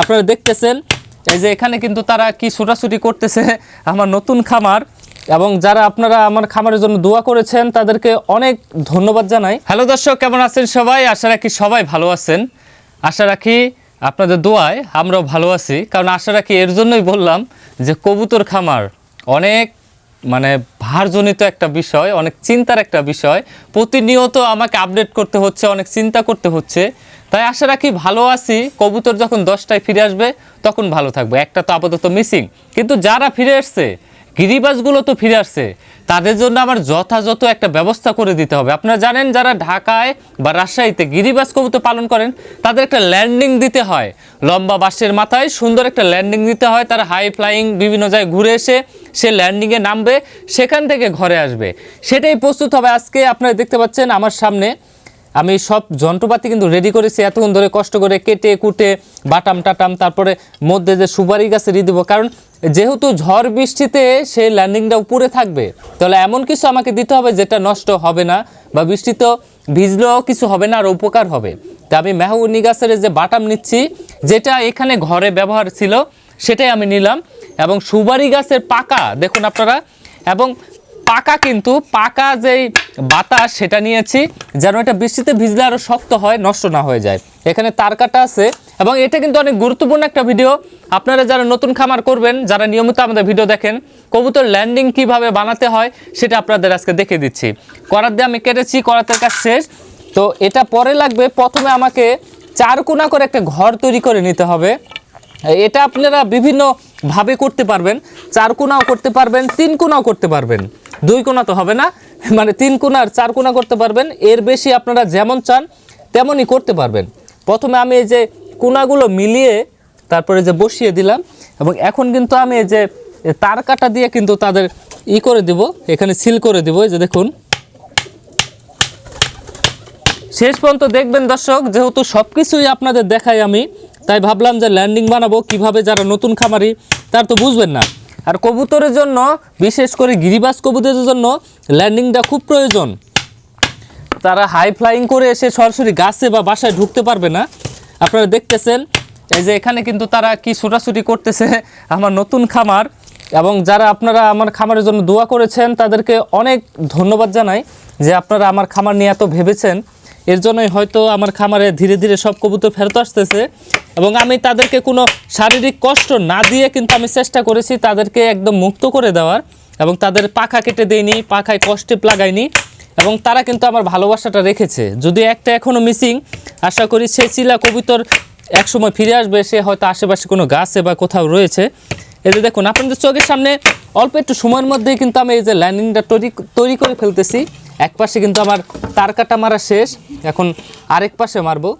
আপনারা দেখতেছেন, এই যে এখানে কিন্তু তারা কি ছোটাছুটি করতেছে আমার নতুন খামার। এবং যারা আপনারা আমার খামারের জন্য দোয়া করেছেন, তাদেরকে অনেক ধন্যবাদ জানাই। হ্যালো দর্শক, কেমন আছেন সবাই? আশা রাখি সবাই ভালো আছেন। আশা রাখি আপনাদের দোয়ায় আমরাও ভালো আছি। কারণ আশা রাখি এর জন্যই বললাম যে কবুতর খামার অনেক মানে ভারজনিত একটা বিষয়, অনেক চিন্তার একটা বিষয়। প্রতিনিয়ত আমাকে আপডেট করতে হচ্ছে, অনেক চিন্তা করতে হচ্ছে। তাই আশা রাখি ভালো আছি। কবুতর যখন দশটায় ফিরে আসবে, তখন ভালো থাকবে। একটা তো আপাতত মিসিং কিন্তু যারা ফিরে আসছে গিরিবাজগুলো তো ফিরে আসছে। তাদের জন্য আমার যথাযথ একটা ব্যবস্থা করে দিতে হবে। আপনারা জানেন, যারা ঢাকায় বা রাজশাহীতে গিরিবাস কবুতর পালন করেন, তাদের একটা ল্যান্ডিং দিতে হয়। লম্বা বাসের মাথায় সুন্দর একটা ল্যান্ডিং দিতে হয়। তারা হাই ফ্লাইং বিভিন্ন জায়গায় ঘুরে এসে সে ল্যান্ডিংয়ে নামবে, সেখান থেকে ঘরে আসবে। সেটাই প্রস্তুত হবে। আজকে আপনারা দেখতে পাচ্ছেন আমার সামনে আমি সব যন্ত্রপাতি কিন্তু রেডি করেছি। এতক্ষণ ধরে কষ্ট করে কেটে, কুটে, বাটাম, টাটাম, তারপরে মধ্যে যে সুপারি গাছে রি দেবো। কারণ যেহেতু ঝড় বৃষ্টিতে সেই ল্যান্ডিংটা উপরে থাকবে, তাহলে এমন কিছু আমাকে দিতে হবে যেটা নষ্ট হবে না বা বৃষ্টিতেও ভিজলেও কিছু হবে না আর উপকার হবে। তা আমি মেহগুনি গাছের যে বাটাম নিচ্ছি, যেটা এখানে ঘরে ব্যবহার ছিল, সেটাই আমি নিলাম। এবং সুপারি গাছের পাকা, দেখুন আপনারা, এবং পাকা কিন্তু, পাকা যেই বাতাস সেটা নিয়েছি, যেন এটা বৃষ্টিতে ভিজলে আরও শক্ত হয়, নষ্ট না হয়ে যায়। এখানে তার কাটা আছে, এবং এটা কিন্তু অনেক গুরুত্বপূর্ণ একটা ভিডিও। আপনারা যারা নতুন খামার করবেন, যারা নিয়মিত আমাদের ভিডিও দেখেন, কবুতর ল্যান্ডিং কীভাবে বানাতে হয়, সেটা আপনাদের আজকে দেখে দিচ্ছি। করার দিয়ে আমি কেটেছি, করাতের কাজ শেষ। তো এটা পরে লাগবে, প্রথমে আমাকে চার কোনা করে একটা ঘর তৈরি করে নিতে হবে। এটা আপনারা বিভিন্ন ভাবে করতে পারবেন, চার কোনাও করতে পারবেন, তিন কোনাও করতে পারবেন। দুই কোনা তো হবে না মানে তিন কোনা আর চার কোনা করতে পারবেন। এর বেশি আপনারা যেমন চান, তেমনই করতে পারবেন। প্রথমে আমি এই যে কোনাগুলো মিলিয়ে তারপরে যে বসিয়ে দিলাম, এবং এখন কিন্তু আমি এই যে তার কাটা দিয়ে কিন্তু তাদের ই করে দিব, এখানে সিল করে দিব, এই যে দেখুন। শেষ পর্যন্ত দেখবেন দর্শক, যেহেতু সব কিছুই আপনাদের দেখাই আমি, তাই ভাবলাম যে ল্যান্ডিং বানাবো, কীভাবে যারা নতুন খামারি, তার তো বুঝবেন না। আর কবুতরের জন্য, বিশেষ করে গিরিবাস কবুতরের জন্য ল্যান্ডিংটা খুব প্রয়োজন। তারা হাই ফ্লাইং করে এসে সরাসরি গাছে বা বাসায় ঢুকতে পারবে না। আপনারা দেখতেছেন, এই যে এখানে কিন্তু তারা কি ছোটাছুটি করতেছে আমার নতুন খামার। এবং যারা আপনারা আমার খামারের জন্য দোয়া করেছেন, তাদেরকে অনেক ধন্যবাদ জানাই যে আপনারা আমার খামার নিয়ে এত ভেবেছেন। এর জন্যই হয়তো আমার খামারে ধীরে ধীরে সব কবুতর ফেরত আসতেছে এবং আমি তাদেরকে কোনো শারীরিক কষ্ট না দিয়ে কিন্তু আমি চেষ্টা করেছি তাদেরকে একদম মুক্ত করে দেওয়ার এবং তাদের পাখা কেটে দেয়নি পাখায় কষ্টে লাগাইনি এবং তারা কিন্তু আমার ভালোবাসাটা রেখেছে। যদি একটা এখনও মিসিং আশা করি সে চিলা কবিতর একসময় ফিরে আসবে, সে হয়তো আশেপাশে কোনো গাছে বা কোথাও রয়েছে। যে দেখুন, আপনাদের চোখের সামনে অল্প একটু সময়ের মধ্যেই কিন্তু আমি এই যে ল্যান্ডিংটা তৈরি তৈরি করে ফেলতেছি। এক পাশে কিন্তু আমার তার কাটা মারা শেষ। এখন আরেক পাশে মারবো।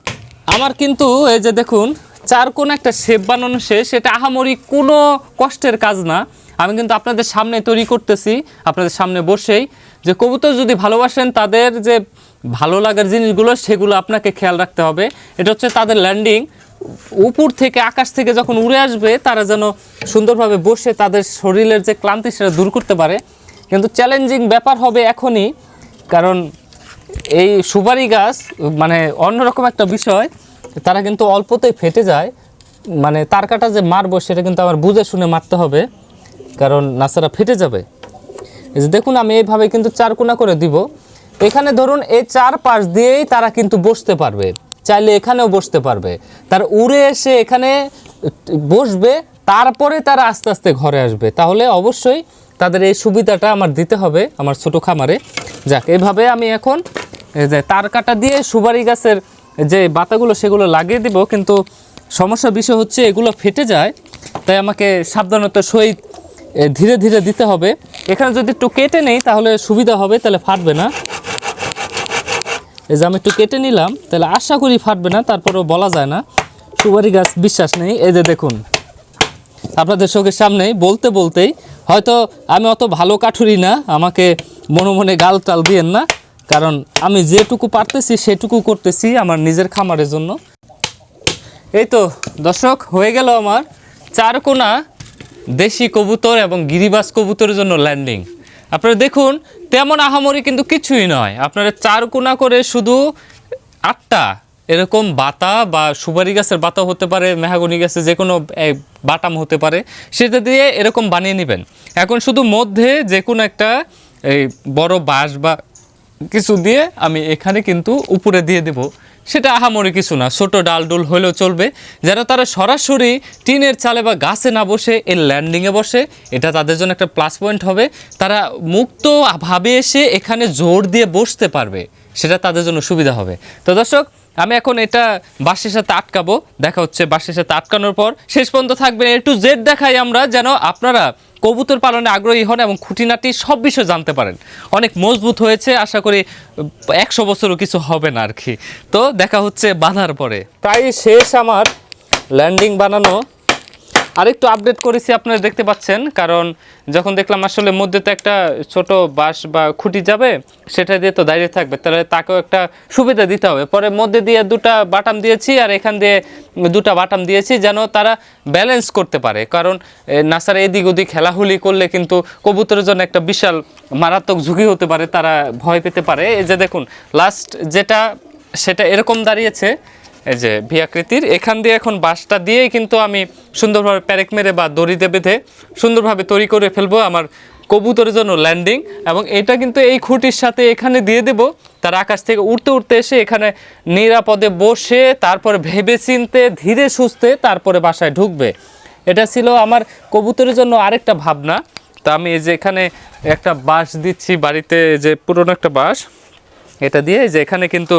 আমার কিন্তু এই যে দেখুন, চার কোন একটা শেপ বানানো শেষ। সেটা আহামরি কোনো কষ্টের কাজ না। আমি কিন্তু আপনাদের সামনে তৈরি করতেছি, আপনাদের সামনে বসেই। যে কবুতর যদি ভালোবাসেন, তাদের যে ভালো লাগার জিনিসগুলো, সেগুলো আপনাকে খেয়াল রাখতে হবে। এটা হচ্ছে তাদের ল্যান্ডিং। উপর থেকে আকাশ থেকে যখন উড়ে আসবে, তারা যেন সুন্দরভাবে বসে তাদের শরীরের যে ক্লান্তি সেটা দূর করতে পারে। কিন্তু চ্যালেঞ্জিং ব্যাপার হবে এখনই, কারণ এই সুপারি গাছ মানে অন্যরকম একটা বিষয়, তারা কিন্তু অল্পতেই ফেটে যায়। মানে তার কাটা যে মারবো, সেটা কিন্তু আমার বুঝে শুনে মারতে হবে, কারণ নাসারা ফেটে যাবে। যে দেখুন, আমি এইভাবে কিন্তু চার কোনা করে দিব। এখানে ধরুন, এই চার পাশ দিয়েই তারা কিন্তু বসতে পারবে। চাইলে এখানেও বসতে পারবে। তার উড়ে এসে এখানে বসবে, তারপরে তারা আস্তে আস্তে ঘরে আসবে। তাহলে অবশ্যই তাদের এই সুবিধাটা আমার দিতে হবে আমার ছোট খামারে। যাক, এভাবে আমি এখন যে তার কাটা দিয়ে সুপারি গাছের যে বাতাগুলো সেগুলো লাগিয়ে দিব, কিন্তু সমস্যা বিষয় হচ্ছে এগুলো ফেটে যায়, তাই আমাকে সাবধানতার সহিত ধীরে ধীরে দিতে হবে। এখানে যদি একটু কেটে নেই তাহলে সুবিধা হবে, তাহলে ফাটবে না। এই যে আমি একটু কেটে নিলাম, তাহলে আশা করি ফাটবে না, তারপরেও বলা যায় না। সুপারি গাছ বিশ্বাস নেই, এই যে দেখুন। আপনাদের চোখের সামনেই বলতে বলতেই, হয়তো আমি অত ভালো কাঠুরি না, আমাকে মনে মনে গাল টাল দিয়েন না, কারণ আমি যেটুকু পারতেছি, সেটুকু করতেছি আমার নিজের খামারের জন্য। এই তো, দর্শক, হয়ে গেল আমার চার কোনা দেশি কবুতর এবং গিরিবাজ কবুতরের জন্য ল্যান্ডিং আপনারা দেখুন, তেমন আহামরি কিন্তু কিছুই নয়। আপনারা চার কোনা করে শুধু আটটা, এরকম বাতা বা সুপারি গাছের বাতা হতে পারে, মেহাগনি গাছের যে কোনো বাটাম হতে পারে, সেটা দিয়ে এরকম বানিয়ে নেবেন। এখন শুধু মধ্যে যে কোনো একটা, এই বড় বাঁশ বা কিছু দিয়ে আমি এখানে কিন্তু উপরে দিয়ে দেব। সেটা আহামরি কিছু না। ছোট ডাল ডুল হলেও চলবে। যারা তারা সরাসরি টিনের চালে বা গাছে না বসে এর ল্যান্ডিংয়ে বসে, এটা তাদের জন্য একটা প্লাস পয়েন্ট হবে। তারা মুক্তভাবে এসে এখানে জোর দিয়ে বসতে পারবে, সেটা তাদের জন্য সুবিধা হবে। তো দর্শক আমি এখন এটা বাসের সাথে আটকাবো। দেখা হচ্ছে বাসের সাথে আটকানোর পর। শেষ পর্যন্ত থাকবেন এ টু জেড দেখাই আমরা যেন আপনারা কবুতর পালনে আগ্রহী হন এবং খুঁটিনাটি সব বিষয়ে জানতে পারেন। অনেক মজবুত হয়েছে, আশা করি একশো বছরও কিছু হবে না আর কি। তো দেখা হচ্ছে বাঁধার পরে। প্রায় শেষ আমার ল্যান্ডিং বানানো। আরেকটু আপডেট করেছি, আপনারা দেখতে পাচ্ছেন। কারণ যখন দেখলাম আসলে মধ্যে তো একটা ছোট বাঁশ বা খুঁটি যাবে, সেটা দিয়ে তো দাঁড়িয়ে থাকবে। তাহলে তাকেও একটা সুবিধা দিতে হবে। পরে মধ্যে দিয়ে দুটা বাটাম দিয়েছি আর এখান দিয়ে দুটা বাটাম দিয়েছি যেন তারা ব্যালেন্স করতে পারে। কারণ নাসার এদিক ওদিক খেলাহুলি করলে কিন্তু কবুতরের জন্য একটা বিশাল মারাত্মক ঝুঁকি হতে পারে, তারা ভয় পেতে পারে। এই যে দেখুন লাস্ট যেটা, সেটা এরকম দাঁড়িয়েছে। এই যে ভি আকৃতির এখান দিয়ে এখন বাঁশটা দিয়েই কিন্তু আমি সুন্দরভাবে প্যারেক মেরে বা দড়িতে বেঁধে সুন্দরভাবে তৈরি করে ফেলব আমার কবুতরের জন্য ল্যান্ডিং এবং এটা কিন্তু এই খুঁটির সাথে এখানে দিয়ে দেব। তার আকাশ থেকে উঠতে উঠতে এসে এখানে নিরাপদে বসে, তারপরে ভেবে চিনতে ধীরে সুস্থে তারপরে বাসায় ঢুকবে। এটা ছিল আমার কবুতরের জন্য আরেকটা ভাবনা। তা আমি এই যে এখানে একটা বাঁশ দিচ্ছি বাড়িতে যে পুরনো একটা বাঁশ। এটা দিয়ে যে এখানে কিন্তু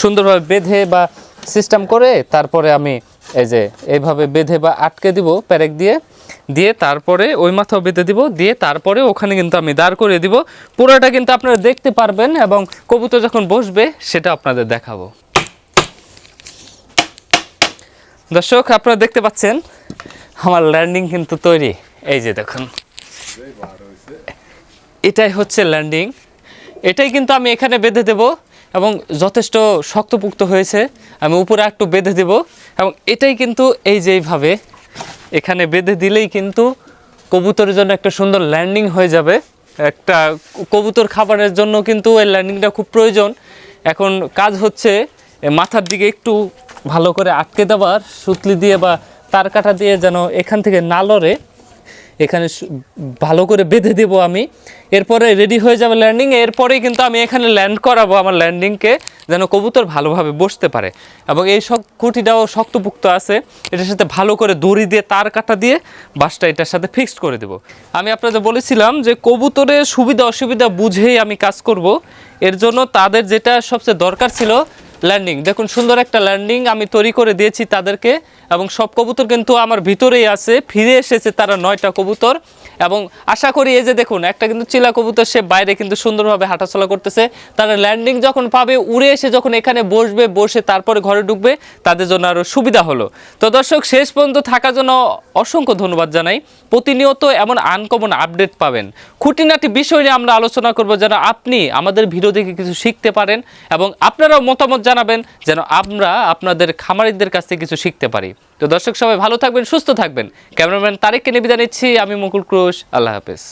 সুন্দরভাবে বেঁধে বা সিস্টেম করে তারপরে আমি এই যে এইভাবে বেঁধে বা আটকে দিব প্যারেক দিয়ে দিয়ে তারপরে ওই মাথাও বেঁধে দিব, দিয়ে তারপরে ওখানে কিন্তু আমি দাঁড় করে দিব। পুরোটা কিন্তু আপনারা দেখতে পারবেন এবং কবুতর যখন বসবে সেটা আপনাদের দেখাবো। দর্শক, আপনারা দেখতে পাচ্ছেন, আমার ল্যান্ডিং কিন্তু তৈরি। এই যে দেখুন। এটাই হচ্ছে ল্যান্ডিং এটাই কিন্তু আমি এখানে বেঁধে দেব। এবং যথেষ্ট শক্তপুক্ত হয়েছে। আমি উপরে একটু বেঁধে দেব। এবং এটাই কিন্তু এই যে এইভাবে, এখানে বেঁধে দিলেই কিন্তু কবুতরের জন্য একটা সুন্দর ল্যান্ডিং হয়ে যাবে। একটা কবুতর খাবারের জন্য কিন্তু এই ল্যান্ডিংটা খুব প্রয়োজন। এখন কাজ হচ্ছে মাথার দিকে একটু ভালো করে আটকে দেওয়ার, সুতলি দিয়ে বা তার কাটা দিয়ে যেন এখান থেকে না লড়ে। এখানে ভালো করে বেঁধে দেব আমি। এরপরে রেডি হয়ে যাবে ল্যান্ডিং এরপরেই কিন্তু আমি এখানে ল্যান্ড করাবো আমার ল্যান্ডিংকে যেন কবুতর ভালোভাবে বসতে পারে। এবং এই সব খুঁটিটাও শক্তপুক্ত আছে। এটার সাথে ভালো করে দড়ি দিয়ে, তার কাটা দিয়ে বাসটা এটার সাথে ফিক্সড করে দেব। আমি আপনাদের বলেছিলাম যে কবুতরের সুবিধা অসুবিধা বুঝেই আমি কাজ করব। এর জন্য তাদের যেটা সবচেয়ে দরকার ছিল ল্যান্ডিং দেখুন, সুন্দর একটা ল্যান্ডিং আমি তৈরি করে দিয়েছি তাদেরকে এবং সব কবুতর কিন্তু আমার ভিতরেই আছে। ফিরে এসেছে তারা নয়টা কবুতর এবং আশা করি এই যে দেখুন, একটা কিন্তু চিলা কবুতর, সে বাইরে কিন্তু সুন্দরভাবে হাঁটাচলা করতেছে। তারা ল্যান্ডিং যখন পাবে, উড়ে এসে যখন এখানে বসবে, বসে তারপরে ঘরে ঢুকবে, তাদের জন্য আরও সুবিধা হলো। তো দর্শক, শেষ পর্যন্ত থাকার জন্য অসংখ্য ধন্যবাদ জানাই। প্রতিনিয়ত এমন আনকমন আপডেট পাবেন। খুঁটিনাটি বিষয় নিয়ে আমরা আলোচনা করব যেন আপনি আমাদের ভিডিও দেখে কিছু শিখতে পারেন এবং আপনারাও মতামত জানাবেন যেন আমরা আপনাদের খামারিদের কাছ থেকে কিছু শিখতে পারি। তো দর্শক সবাই ভালো থাকবেন, সুস্থ থাকবেন। ক্যামেরাম্যান তারেককে নিবেদন নিচ্ছি। আমি মুকুল ক্রোশ। আল্লাহ হাফেজ।